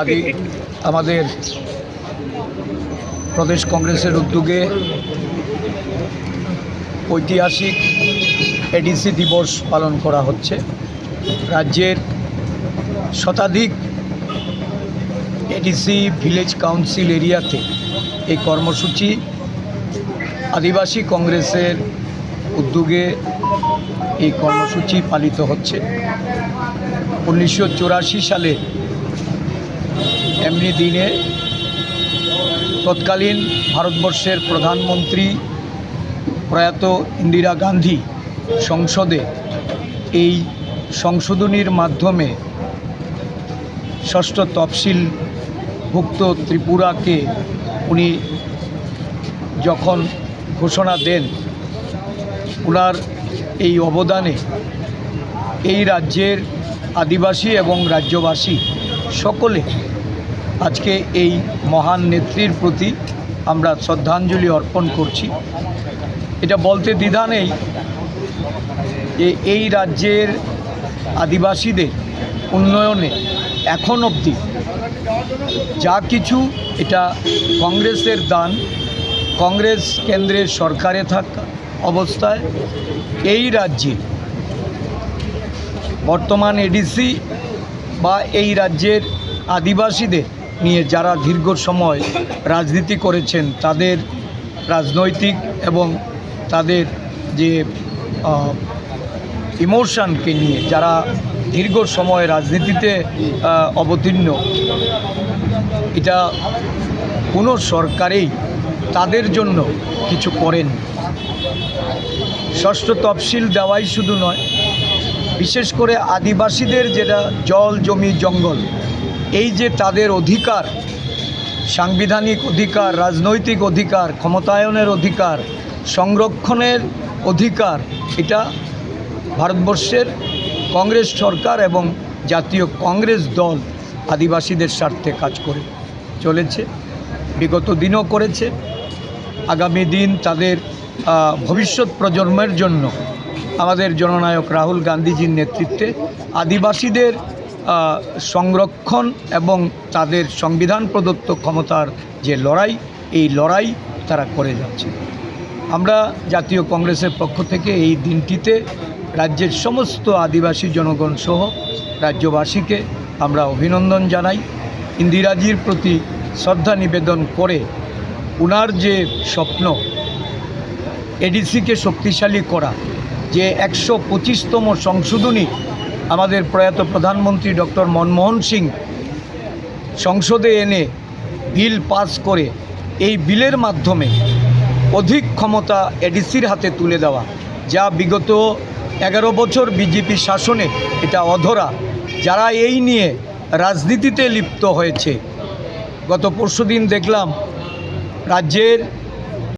আদি আমাদের প্রদেশ কংগ্রেসের উদ্যোগে ঐতিহাসিক এডিসি দিবস পালন করা হচ্ছে। রাজ্যের শতাধিক এডিসি ভিলেজ কাউন্সিল এরিয়াতে এই কর্মসূচি আদিবাসী কংগ্রেসের উদ্যোগে এই কর্মসূচি পালিত হচ্ছে। উনিশশো চুরাশি সালে এমনি দিনে তৎকালীন ভারতবর্ষের প্রধানমন্ত্রী প্রয়াত ইন্দিরা গান্ধী সংসদে এই সংশোধনীর মাধ্যমে ষষ্ঠ তফসিলভুক্ত ত্রিপুরাকে উনি যখন ঘোষণা দেন ওনার এই অবদানে এই রাজ্যের আদিবাসী এবং রাজ্যবাসী সকলে আজকে এই মহান নেত্রীর প্রতি আমরা শ্রদ্ধাঞ্জলি অর্পণ করছি। এটা বলতে দ্বিধা নেই যে এই রাজ্যের আদিবাসীদের উন্নয়নে এখন অবধি যা কিছু এটা কংগ্রেসের দান, কংগ্রেস কেন্দ্রের সরকারে থাকা অবস্থায় এই রাজ্যে বর্তমান এডিসি বা এই রাজ্যের আদিবাসীদের নিয়ে যারা দীর্ঘ সময় রাজনীতি করেছেন, তাদের রাজনৈতিক এবং তাদের যে ইমোশানকে নিয়ে যারা দীর্ঘ সময় রাজনীতিতে অবতীর্ণ, এটা কোনো সরকারেই তাদের জন্য কিছু করেন ষষ্ঠ তফসিল দেওয়াই শুধু নয় বিশেষ করে আদিবাসীদের যেটা জল, জমি, জঙ্গল, এই যে তাদের অধিকার, সাংবিধানিক অধিকার, রাজনৈতিক অধিকার, ক্ষমতায়নের অধিকার, সংরক্ষণের অধিকার, এটা ভারতবর্ষের কংগ্রেস সরকার এবং জাতীয় কংগ্রেস দল আদিবাসীদের স্বার্থে কাজ করে চলেছে, বিগত দিনও করেছে। আগামী দিন তাদের ভবিষ্যৎ প্রজন্মের জন্য আমাদের জননায়ক রাহুল গান্ধীজির নেতৃত্বে আদিবাসীদের সংরক্ষণ এবং তাদের সংবিধান প্রদত্ত ক্ষমতার যে লড়াই, এই লড়াই তারা করে যাচ্ছে। আমরা জাতীয় কংগ্রেসের পক্ষ থেকে এই দিনটিতে রাজ্যের সমস্ত আদিবাসী জনগণ সহ রাজ্যবাসীকে আমরা অভিনন্দন জানাই। ইন্দিরাজির প্রতি শ্রদ্ধা নিবেদন করে উনার যে স্বপ্ন, এডিসিকে শক্তিশালী করা যে একশো পঁচিশতম সংশোধনী আমাদের প্রয়াত প্রধানমন্ত্রী ডক্টর মনমোহন সিং সংসদে এনে বিল পাস করে এই বিলের মাধ্যমে অধিক ক্ষমতা এডিসির হাতে তুলে দেওয়া, যা বিগত এগারো বছর বিজেপি শাসনে এটা অধরা, যারা এই নিয়ে রাজনীতিতে লিপ্ত হয়েছে। গত পরশুদিন দেখলাম রাজ্যের